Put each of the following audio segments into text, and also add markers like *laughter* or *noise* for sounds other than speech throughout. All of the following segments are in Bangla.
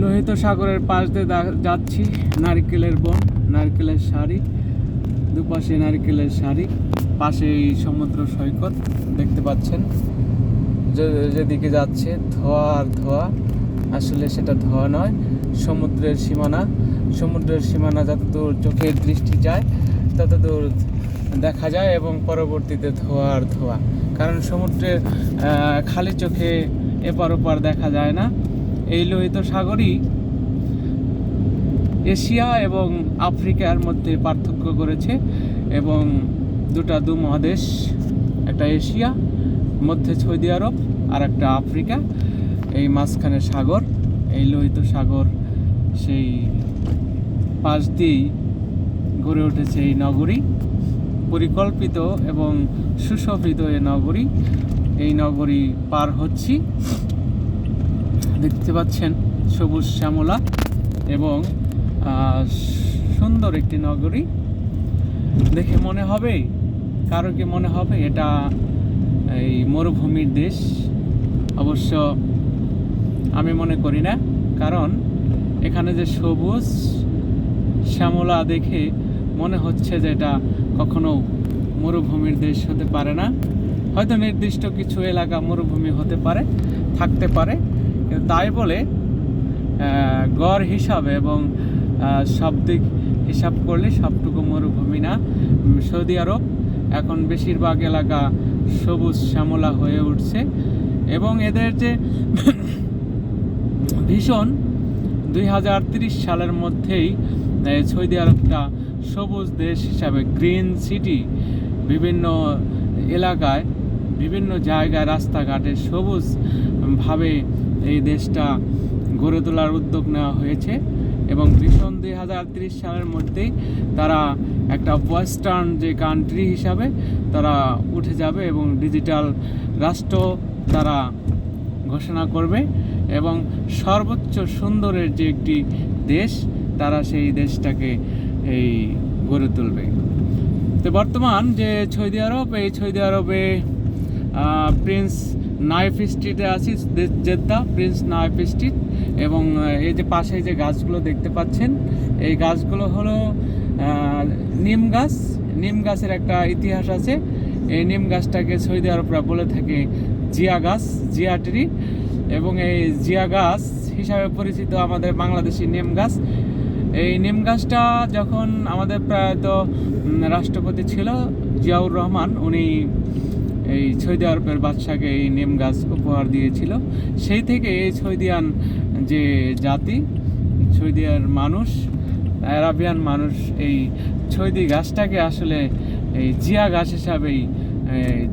লোহিত সাগরের পাশ দিয়ে যাচ্ছি, নারকেলের বন, নারকেলের শাড়ি দুপাশে নারকেলের শাড়ি পাশেই সমুদ্র সৈকত, দেখতে পাচ্ছেন। যেদিকে যাচ্ছে, ধোয়া আর ধোয়া। আসলে সেটা ধোয়া নয়, সমুদ্রের সীমানা। সমুদ্রের সীমানা যতদূর চোখের দৃষ্টি যায়, ততদূর দেখা যায় এবং পরবর্তীতে ধোয়া আর ধোয়া। কারণ সমুদ্রের খালি চোখে এপার ওপার দেখা যায় না। এই লোহিত সাগরই এশিয়া এবং আফ্রিকার মধ্যে পার্থক্য করেছে এবং দুটা দু মহাদেশ একটা এশিয়া, মধ্যে সৌদি আরব আর একটা আফ্রিকা। এই মাঝখানে সাগর, এই লোহিত সাগর সেই পাশ দিয়েই গড়ে উঠেছে এই নগরী। পরিকল্পিত এবং সুশোভিত এই নগরী। এই নগরী পার হচ্ছি। দেখতে পাচ্ছেন সবুজ শ্যামলা এবং সুন্দর একটি নগরী। দেখে মনে হবে, কারও কি মনে হবে এটা এই মরুভূমির দেশ? অবশ্য আমি মনে করি না, কারণ এখানে যে সবুজ শ্যামলা দেখে মনে হচ্ছে যে এটা কখনো মরুভূমির দেশ হতে পারে না। হয়তো নির্দিষ্ট কিছু এলাকা মরুভূমি হতে পারে, থাকতে পারে। কিন্তু তাই বলে গড় হিসাবে এবং আহ, সব দিক হিসাব করলে সবটুকু মরুভূমি না। সৌদি আরব এখন বেশিরভাগ এলাকা সবুজ শ্যামলা হয়ে উঠছে এবং এদের যে *coughs* ভীষণ দুই সালের মধ্যেই সৌদি আরবটা সবুজ দেশ হিসাবে গ্রিন সিটি বিভিন্ন এলাকায় বিভিন্ন জায়গায় রাস্তাঘাটে সবুজ ভাবে এই দেশটা গড়ে তোলার উদ্যোগ নেওয়া হয়েছে এবং ভীষণ দুই হাজার তিরিশ সালের মধ্যেই তারা একটা ওয়েস্টার্ন যে কান্ট্রি হিসাবে তারা উঠে যাবে এবং ডিজিটাল রাষ্ট্র তারা ঘোষণা করবে এবং সর্বোচ্চ সুন্দরের যে একটি দেশ, তারা সেই দেশটাকে এই গড়ে তুলবে। তো বর্তমান যে সৌদি আরব, এই সৌদি আরবে প্রিন্স নাইফ স্ট্রিটে আছি জেদ্দা প্রিন্স নাইফ স্ট্রিট এবং এই যে পাশে যে গাছগুলো দেখতে পাচ্ছেন, এই গাছগুলো হলো নিম গাছ। নিম গাছের একটা ইতিহাস আছে। এই নিম গাছটাকে সৌদি আরবরা বলে থাকে জিয়া গাছ, জিয়া ট্রি। এবং এই জিয়া গাছ হিসাবে পরিচিত আমাদের বাংলাদেশি নিম গাছ। এই নিম গাছটা যখন আমাদের প্রায়ত রাষ্ট্রপতি ছিল জিয়াউর রহমান, উনি এই সৌদি আরবের বাদশাকে এই নিম গাছ উপহার দিয়েছিল। সেই থেকে এই সৌদিয়ান যে জাতি, সৌদিয়ার মানুষ, আরাবিয়ান মানুষ, এই সৌদি গাছটাকে আসলে এই জিয়া গাছ হিসাবেই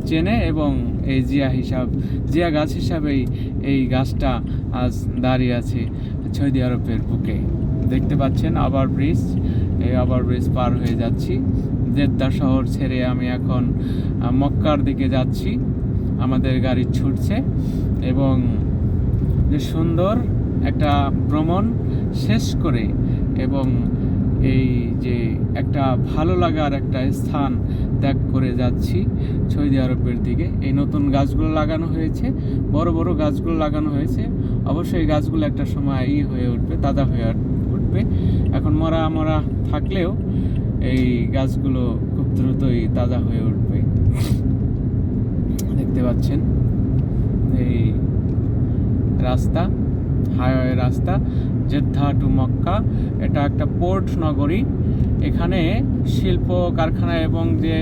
চেনে এবং এই জিয়া হিসাব, জিয়া গাছ হিসাবেই এই গাছটা আজ দাঁড়িয়ে আছে সৌদি আরবের বুকে। দেখতে পাচ্ছেন আবার ব্রিজ। আবার ব্রিজ পার হয়ে যাচ্ছি। জেদ্দা শহর ছেড়ে আমি এখন মক্কার দিকে যাচ্ছি। আমাদের গাড়ি ছুটছে এবং যে সুন্দর একটা ভ্রমণ শেষ করে এবং এই যে একটা ভালো লাগার একটা স্থান ত্যাগ করে যাচ্ছি সৌদি আরবের দিকে। এই নতুন গাছগুলো লাগানো হয়েছে, বড় বড় গাছগুলো লাগানো হয়েছে। অবশ্যই গাছগুলো একটা সময় ই হয়ে উঠবে, তাজা হয়ে উঠবে। এখন মরা মরা থাকলেও এই গাছগুলো খুব দ্রুতই তাজা হয়ে উঠবে। দেখতে পাচ্ছেন এই রাস্তা, হাইওয়ে রাস্তা, জেদ্দা টু মক্কা। এটা একটা পোর্ট নগরী। এখানে শিল্প কারখানা এবং যে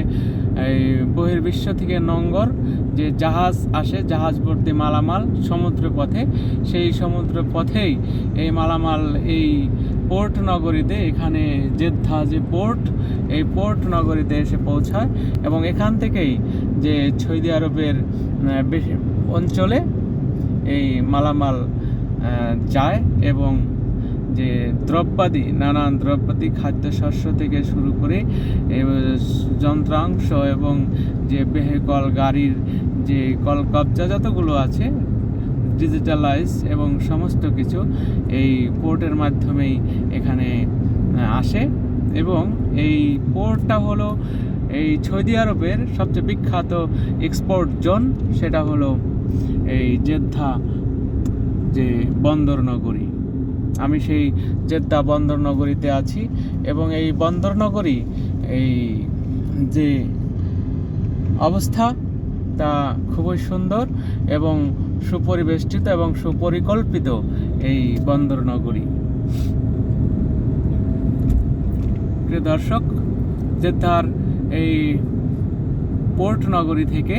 এই বহির্বিশ্ব থেকে নঙ্গর যে জাহাজ আসে, জাহাজ ভর্তি মালামাল সমুদ্র পথে সেই সমুদ্র পথেই এই মালামাল এই পোর্ট নগরীতে এখানে জেদ্দা যে পোর্ট, এই পোর্ট নগরীতে এসে পৌঁছায় এবং এখান থেকেই যে সৌদি আরবের অঞ্চলে এই মালামাল যায় এবং যে দ্রব্যাদি, নানান দ্রব্যাদি, খাদ্যশস্য থেকে শুরু করে যন্ত্রাংশ এবং যে ভেহিকল গাড়ির যে কল কবজা যতগুলো আছে ডিজিটালাইজ এবং সমস্ত কিছু এই পোর্টের মাধ্যমেই এখানে আসে। এবং এই পোর্টটা হলো এই সৌদি আরবের সবচেয়ে বিখ্যাত এক্সপোর্ট জোন সেটা হলো এই জেদ্দা যে বন্দর নগরী। আমি সেই জেদ্দা বন্দর নগরীতে আছি এবং এই বন্দর নগরী এই যে অবস্থা, তা খুবই সুন্দর এবং সুপরিবেষ্টিত এবং সুপরিকল্পিত এই বন্দর নগরী। দর্শক তার এই পোর্ট নগরী থেকে,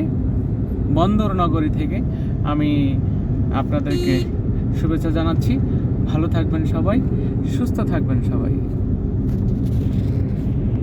বন্দর নগরী থেকে আমি আপনাদেরকে শুভেচ্ছা জানাচ্ছি। ভালো থাকবেন সবাই, সুস্থ থাকবেন সবাই।